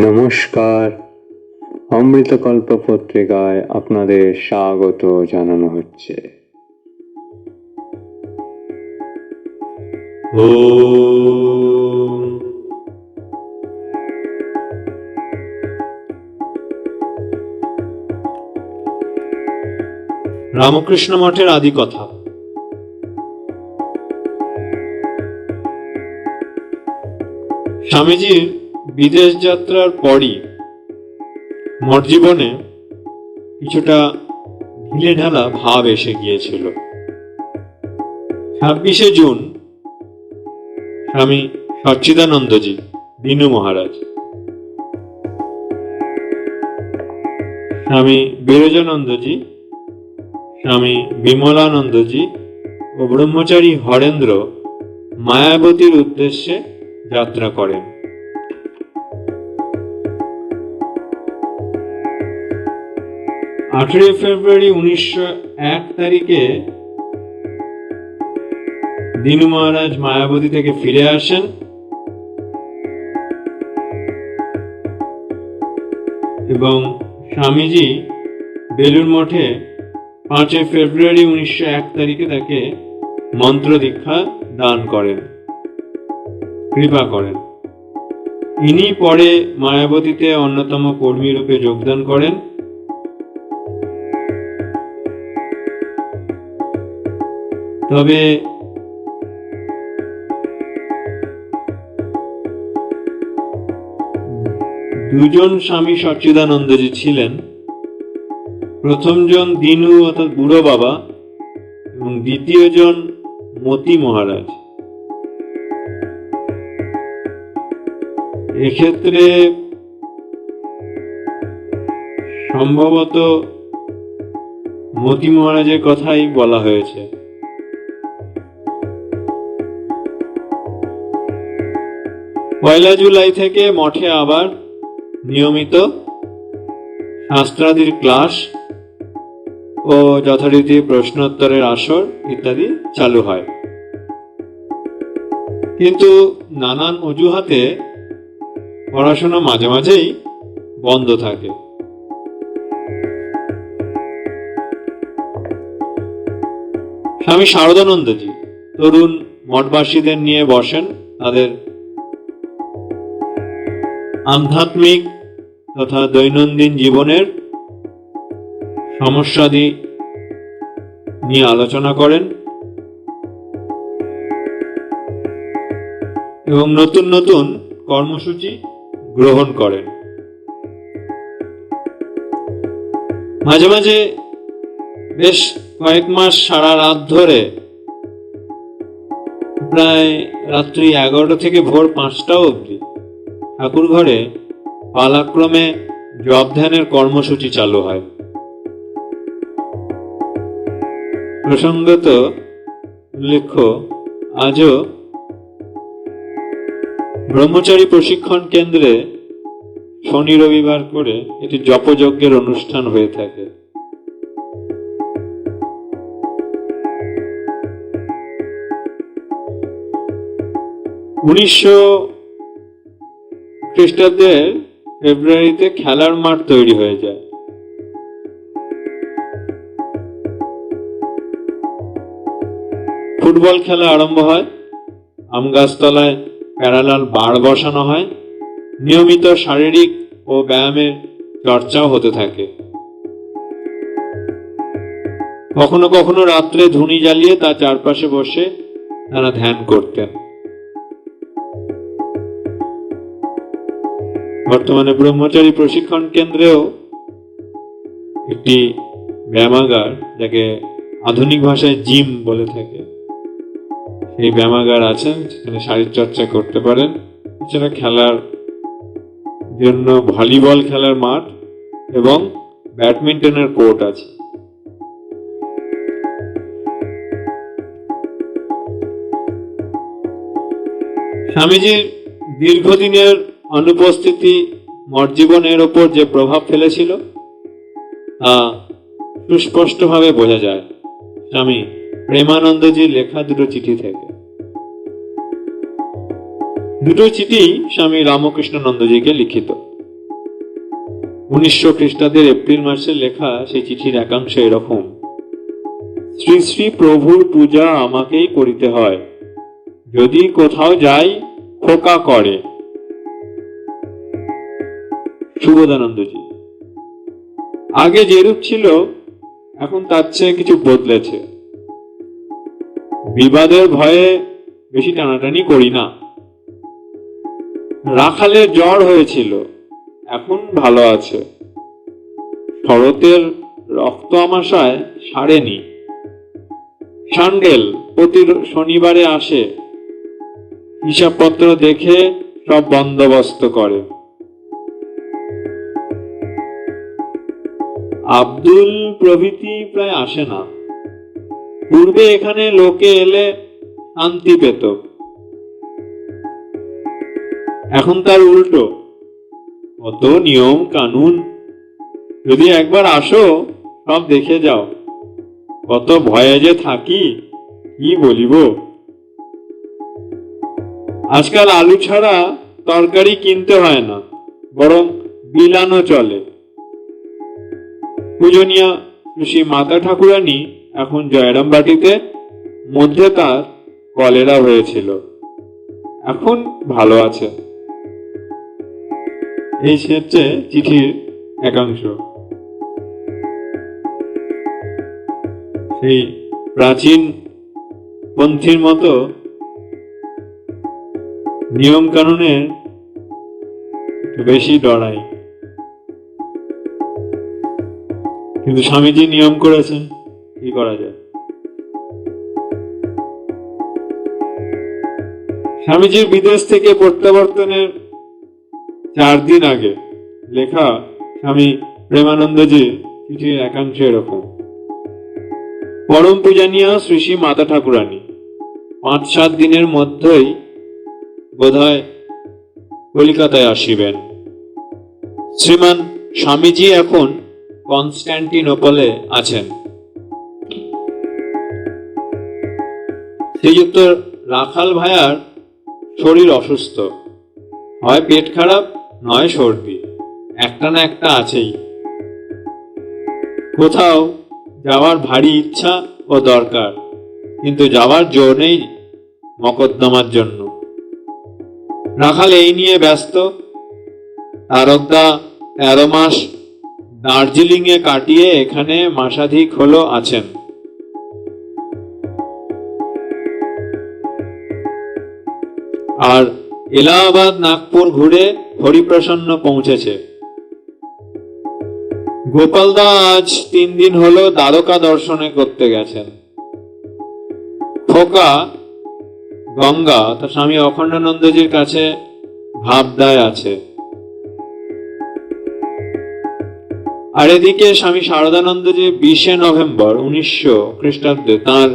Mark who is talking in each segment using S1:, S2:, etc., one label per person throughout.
S1: নমস্কার। অমৃতকল্প পত্রিকায় আপনাদের স্বাগত জানানো হচ্ছে।
S2: ॐ রামকৃষ্ণ মঠের আদি কথা। স্বামীজির বিদেশ যাত্রার পরই মঠ জীবনে কিছুটা ঢিলে ঢালা ভাব এসে গিয়েছিল। ছাব্বিশে জুন, স্বামী সচ্চিদানন্দজি দিনু মহারাজ। স্বামী বিরজানন্দজি, স্বামী বিমলানন্দজি ও ব্রহ্মচারী হরেন্দ্র মায়াবতীর উদ্দেশ্যে যাত্রা করেন। আঠেরোই ফেব্রুয়ারি উনিশশো এক তারিখে দিনু মহারাজ মায়াবতী থেকে ফিরে আসেন। এবং স্বামীজি বেলুর মঠে পাঁচই ফেব্রুয়ারি উনিশশো এক তারিখে তাকে মন্ত্র দীক্ষা দান করেন, কৃপা করেন। ইনি পরে মায়াবতীতে অন্যতম কর্মী রূপে যোগদান করেন। তবে দুজন স্বামী সচ্চিদানন্দজি ছিলেন। প্রথমজন দিনু, অর্থাৎ বুড়ো বাবা, এবং দ্বিতীয়জন মতি মহারাজ। এক্ষেত্রে সম্ভবত মতি মহারাজের কথাই বলা হয়েছে। পয়লা জুলাই থেকে মঠে আবার নিয়মিত শাস্ত্রাদির ক্লাস ও যথারীতি প্রশ্নোত্তরের আসর ইত্যাদি চালু হয়। কিন্তু নানান অজুহাতে পড়াশোনা মাঝে মাঝেই বন্ধ থাকে। স্বামী শারদানন্দজি তরুণ মঠবাসীদের নিয়ে বসেন তাদের আধ্যাত্মিক তথা দৈনন্দিন জীবনের সমস্যাদি নিয়ে আলোচনা করেন এবং নতুন নতুন কর্মসূচি গ্রহণ করেন। মাঝে মাঝে বেশ কয়েক মাস সারা রাত ধরে প্রায় রাত্রি এগারোটা থেকে ভোর পাঁচটা অবধি ঠাকুর ঘরে পালাক্রমে জব ধ্যানের কর্মসূচি চালু হয়। প্রসঙ্গত উল্লেখ্য আজও ব্রহ্মচারী প্রশিক্ষণ কেন্দ্রে শনি রবিবার করে এটি জপযজ্ঞের অনুষ্ঠান হয়ে থাকে। উনিশশো খ্রিস্টাব্দের ফেব্রুয়ারিতে খেলার মাঠ তৈরি হয়ে যায়। ফুটবল খেলা আরম্ভ হয়। আম গাছতলায় প্যারালাল বার বসানো হয়। নিয়মিত শারীরিক ও ব্যায়ামের চর্চাও হতে থাকে। কখনো কখনো রাত্রে ধুনি জ্বালিয়ে তার চারপাশে বসে তারা ধ্যান করতেন। বর্তমানে ব্রহ্মচারী প্রশিক্ষণ কেন্দ্রেও একটি ব্যায়ামাগার, যাকে আধুনিক ভাষায় জিম বলে থাকে। সেই ব্যায়ামাগার আছেন, সেখানে শারীর চর্চা করতে পারেন। এছাড়া খেলার জন্য ভলিবল খেলার মাঠ এবং ব্যাডমিন্টনের কোর্ট আছে। স্বামীজির দীর্ঘদিনের অনুপস্থিতি মঠ জীবনের ওপর যে প্রভাব ফেলেছিল, তা সুস্পষ্টভাবে বোঝা যায় স্বামী প্রেমানন্দজির লেখা দুটো চিঠি থেকে। দুটো চিঠি স্বামী রামকৃষ্ণ নন্দজিকে লিখিত। উনিশশো খ্রিস্টাব্দের এপ্রিল মাসে লেখা সেই চিঠির একাংশ এরকম, শ্রী শ্রী প্রভুর পূজা আমাকেই করিতে হয়, যদি কোথাও যাই খোকা করে। সুবোধানন্দজি আগে যেরূপ ছিল, এখন তার চেয়ে কিছু বদলেছে। বিবাদের ভয়ে বেশি টানাটানি করি না। রাখালের জ্বর হয়েছিল, এখন ভালো আছে। শরতের রক্ত আমাশায় সারেনি। সান্ডেল প্রতি শনিবারে আসে। হিসাবপত্র দেখে সব বন্দোবস্ত করে। আব্দুল প্রভৃতি প্রায় আসে না। পূর্বে এখানে লোকে এলে শান্তি পেত। এখন তার উল্টো। কত নিয়ম, কানুন। যদি একবার আসো, সব দেখে যাও। কত ভয়ে যে থাকি, কি বলিব? আজকাল আলু ছাড়া তরকারি কিনতে হয় না, বরং বিলানো চলে। পূজনীয় শ্রী মাতা ঠাকুরানী এখন জয়রাম বাটিতে মধ্যে তার কলেরা হয়েছিল। এখন ভালো আছে। এই হচ্ছে চিঠির একাংশ। সেই প্রাচীন পন্থীর মতো নিয়ম কানুনের বেশি ডরাই কিন্তু স্বামীজি নিয়ম করেছেন, কি করা যায়? স্বামীজির বিদেশ থেকে প্রত্যাবর্তনের চার দিন আগে লেখা স্বামী প্রেমানন্দজি চিঠির একাংশ এরকম, পরম পূজনীয় শ্রী শ্রী মাতা ঠাকুরানী, পাঁচ সাত দিনের মধ্যেই বোধহয় কলিকাতায় আসিবেন। শ্রীমান স্বামীজি এখন কনস্ট্যান্টিনোপলে আছেন। শ্রীযুক্ত রাখাল ভায়ার শরীর অসুস্থ। হয় পেট খারাপ, নয় সর্দি। একটা না একটা আছেই। কোথাও যাওয়ার ভারী ইচ্ছা ও দরকার, কিন্তু যাওয়ার জোর নেই মকদ্দমার জন্য। রাখাল এই নিয়ে ব্যস্ত। তারকদা তেরো মাস দার্জিলিং এ কাটিয়ে এখানে মাসাধিক হলো আছেন। আর এলাহাবাদ, নাগপুর ঘুরে হরিপ্রসন্ন পৌঁছেছে। গোপালদা আজ তিন দিন হলো দ্বারকা দর্শনে করতে গেছেন। খোকা, গঙ্গা, তার স্বামী অখণ্ডানন্দজির কাছে ভাবদায় আছে। আর এদিকে স্বামী শারদানন্দজি বিশে নভেম্বর উনিশশো খ্রিস্টাব্দে তাঁর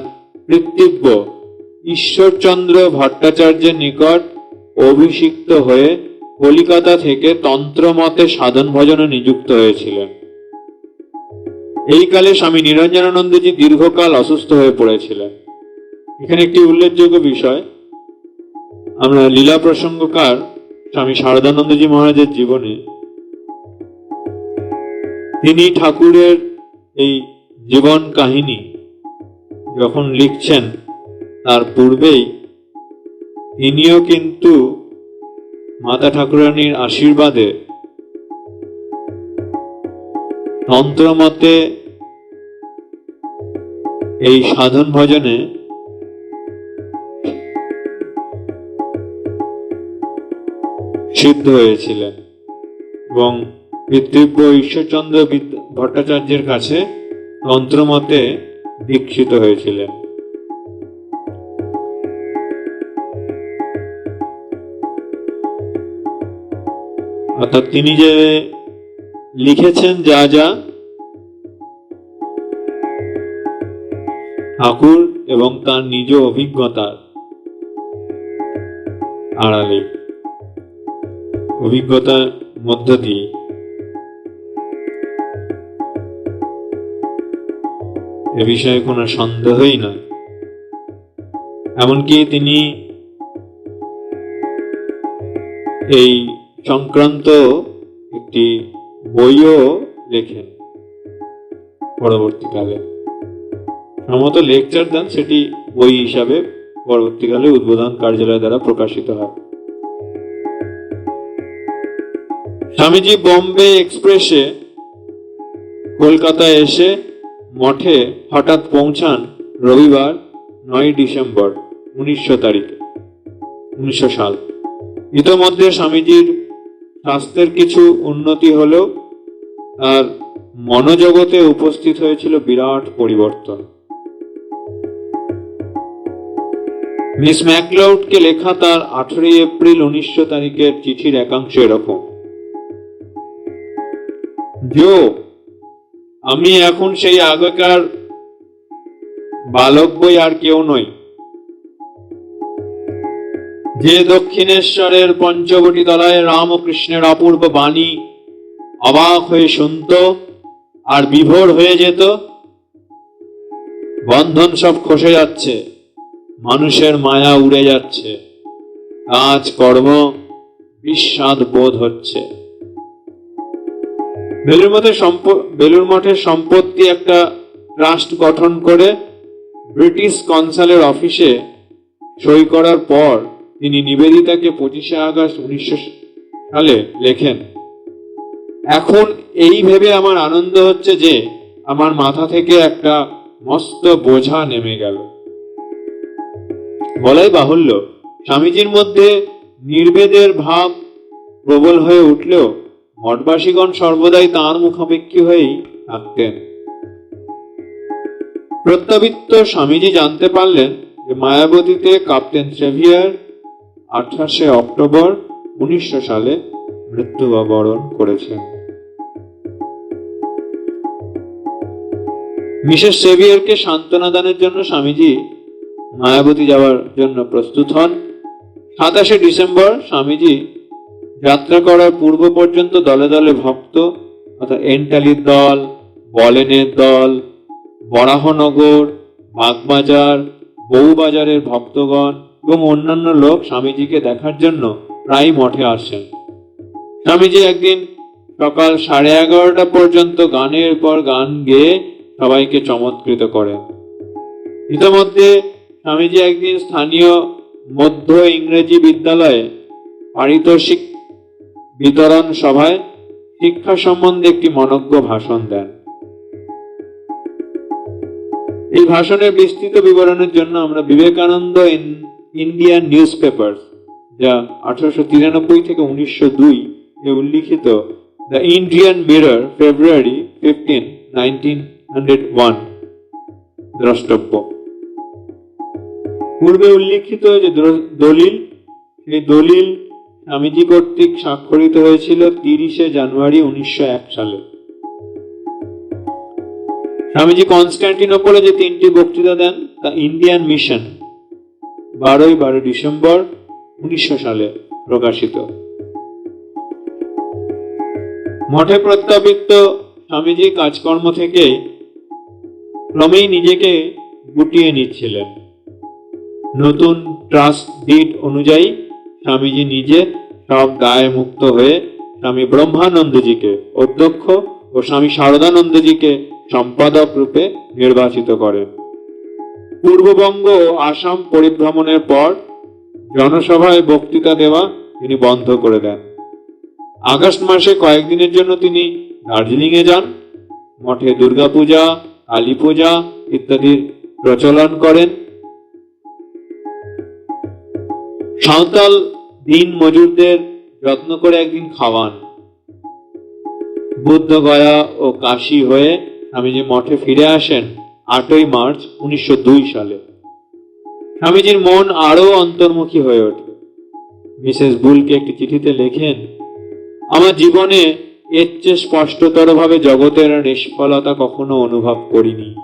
S2: কৃত্তিব্য ঈশ্বরচন্দ্র ভট্টাচার্যের নিকট অভিষিক্ত হয়ে কলিকাতা থেকে তন্ত্রমতে সাধন ভজনে নিযুক্ত হয়েছিলেন। এই কালে স্বামী নিরঞ্জনানন্দজি দীর্ঘকাল অসুস্থ হয়ে পড়েছিলেন। এখানে একটি উল্লেখযোগ্য বিষয়, আমরা লীলা প্রসঙ্গকার স্বামী শারদানন্দজি মহারাজের জীবনে তিনি ঠাকুরের এই জীবন কাহিনী যখন লিখছেন, তার পূর্বেই তিনিও কিন্তু মাতা ঠাকুরানীর আশীর্বাদে তন্ত্রমতে এই সাধন ভজনে সিদ্ধ হয়েছিলেন এবং পিতৃব্য ঈশ্বরচন্দ্র ভট্টাচার্যের কাছে তন্ত্রমতে দীক্ষিত হয়েছিলেন। অর্থাৎ তিনি যে লিখেছেন যা যা ঠাকুর এবং তার নিজ অভিজ্ঞতার আড়ালে। অভিজ্ঞতার মধ্য দিয়ে এ বিষয়ে কোনো সন্দেহই নয়। এমনকি তিনি এই সংক্রান্ত একটি বইও লেখেন পরবর্তীকালে। সম্ভবত লেকচার দেন সেটি বই হিসাবে পরবর্তীকালে উদ্বোধন কার্যালয় দ্বারা প্রকাশিত হয়। স্বামীজি বোম্বে এক্সপ্রেসে কলকাতায় এসে মঠে হঠাৎ পৌঁছান রবিবার নয় ডিসেম্বর উনিশশো তারিখে, উনিশশো সাল। ইতোমধ্যে স্বামীজির স্বাস্থ্যের কিছু উন্নতি হলেও তার মনোজগতে উপস্থিত হয়েছিল বিরাট পরিবর্তন। মিস ম্যাকলাউডকে লেখা তার আঠেরোই এপ্রিল উনিশশো তারিখের চিঠির একাংশ এরকম। জো আমি এখন সেই আগেকার বালক বই আর কেউ নই। যে দক্ষিণেশ্বরের পঞ্চবটি তলায় রামকৃষ্ণের অপূর্ব বাণী অবাক হয়ে শুনত আর বিভোর হয়ে যেত, বন্ধন সব খসে যাচ্ছে, মানুষের মায়া উড়ে যাচ্ছে। কাজ কর্ম, বিস্বাদ বোধ হচ্ছে। বেলুর মঠে বেলুর মঠের সম্পত্তি একটা ট্রাস্ট গঠন করে ব্রিটিশ কনসালের অফিসে সই করার পর তিনি নিবেদিতাকে পঁচিশে আগস্ট উনিশশো সালে লেখেন। এখন এই ভেবে আমার আনন্দ হচ্ছে যে আমার মাথা থেকে একটা মস্ত বোঝা নেমে গেল। বলাই বাহুল্য, স্বামীজির মধ্যে নির্বেদের ভাব প্রবল হয়ে উঠলেও মঠবাসীগণ সর্বদাই তাঁর মুখাপেক্ষী হয়েই থাকতেন। প্রত্যাবিত্ত স্বামীজি জানতে পারলেন যে মায়াবতীতে কাপ্তেন সেভিয়ার আঠাশে অক্টোবর উনিশশো সালে মৃত্যুবরণ করেছেন। মিসেস সেভিয়ারকে সান্ত্বনা দানের জন্য স্বামীজি মায়াবতী যাওয়ার জন্য প্রস্তুত হন। সাতাশে ডিসেম্বর স্বামীজি যাত্রা করার পূর্ব পর্যন্ত দলে দলে ভক্ত, অর্থাৎ এন্টালির দল, বলেনের দল, বরাহনগর, বাগবাজার, বউবাজারের ভক্তগণ এবং অন্যান্য লোক স্বামীজিকে দেখার জন্য প্রায় মঠে আসেন। স্বামীজি একদিন সকাল সাড়ে এগারোটা পর্যন্ত গানের পর গান গেয়ে সবাইকে চমৎকৃত করেন। ইতোমধ্যে স্বামীজি একদিন স্থানীয় মধ্য ইংরেজি বিদ্যালয়ে পারিতোষিক বিতরণ সভায় শিক্ষা সম্বন্ধে একটি মনজ্ঞ ভাষণ দেন। এই ভাষণের বিস্তৃত বিবরণের জন্য আমরা বিবেকানন্দ ইন্ডিয়ান নিউজ পেপার যা আঠারোশো তিরানব্বই থেকে উনিশশো দুই এ উল্লিখিত, the Indian Mirror, February fifteen, nineteen hundred one, দ্রষ্টব্য। পূর্বে উল্লিখিত যে দলিল, সেই দলিল স্বামীজি কর্তৃক স্বাক্ষরিত হয়েছিল তিরিশে জানুয়ারি উনিশশো এক সালে। স্বামীজি কনস্ট্যান্টিনোপলে যে তিনটি বক্তৃতা দেন, তা ইন্ডিয়ান মিশন, বারোই বারো ডিসেম্বর উনিশশো সালে প্রকাশিত। মঠে প্রত্যাবৃত্ত স্বামীজি কাজকর্ম থেকে ক্রমেই নিজেকে গুটিয়ে নিচ্ছিলেন। নতুন ট্রাস্ট ডিড অনুযায়ী স্বামীজি নিজে সব দায় মুক্ত হয়ে স্বামী ব্রহ্মানন্দজিকে অধ্যক্ষ ও স্বামী শারদানন্দজিকে সম্পাদক রূপে নির্বাচিত করেন পূর্ববঙ্গ ও আসাম পরিভ্রমণের পর জনসভায় বক্তৃতা দেওয়া তিনি বন্ধ করে দেন। আগস্ট মাসে কয়েকদিনের জন্য তিনি দার্জিলিং এ যান। মঠে দুর্গাপূজা কালী পূজা ইত্যাদির প্রচলন করেন। সাঁওতাল দিন মজুরদের যত্ন করে একদিন খাওয়ান। বুদ্ধগয়া ও কাশী হয়ে স্বামীজি মঠে ফিরে আসেন আটই মার্চ উনিশশো দুই সালে। স্বামীজির মন আরও অন্তর্মুখী হয়ে ওঠে। মিসেস বুলকে একটি চিঠিতে লেখেন, আমার জীবনে এর চেয়ে স্পষ্টতর ভাবে জগতের নিষ্ফলতা কখনো অনুভব করিনি।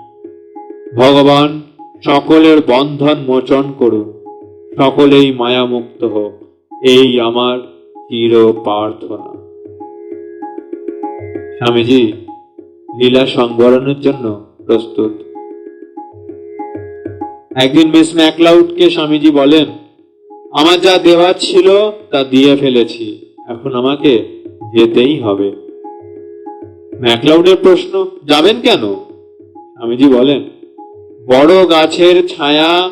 S2: ভগবান সকলের বন্ধন মোচন করুন, সকলেই মায়ামুক্ত হোক। এই আমার চির প্রার্থনা। স্বামীজি, লীলা সংবরণের জন্য প্রস্তুত। একদিন মিস ম্যাকলাউডকে স্বামীজি বলেন, আমার যা দেওয়ার ছিল তা দিয়ে ফেলেছি, এখন আমাকে যেতেই হবে। ম্যাকলাউডের প্রশ্ন, যাবেন কেন? স্বামীজি বলেন, বড় গাছের ছায়া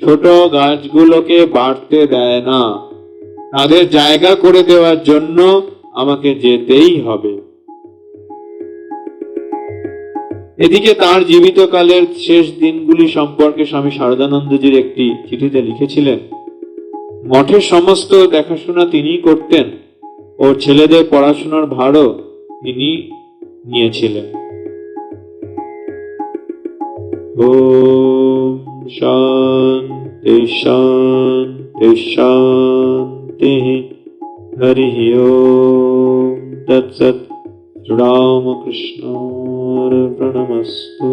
S2: ছোট গাছগুলোকে বাড়তে দেয় না। তাদের জায়গা করে দেওয়ার জন্য আমাকে যেতেই হবে। এদিকে তার জীবিতকালের শেষ দিনগুলি সম্পর্কে স্বামী শারদানন্দজির একটি চিঠিতে লিখেছিলেন, মঠের সমস্ত দেখাশোনা তিনিই করতেন ও ছেলেদের পড়াশোনার ভারও তিনি নিয়েছিলেন। ওম শান্তি শান্তি শান্তি। হরি ওম তৎসৎ রামকৃষ্ণ প্রণমস্তু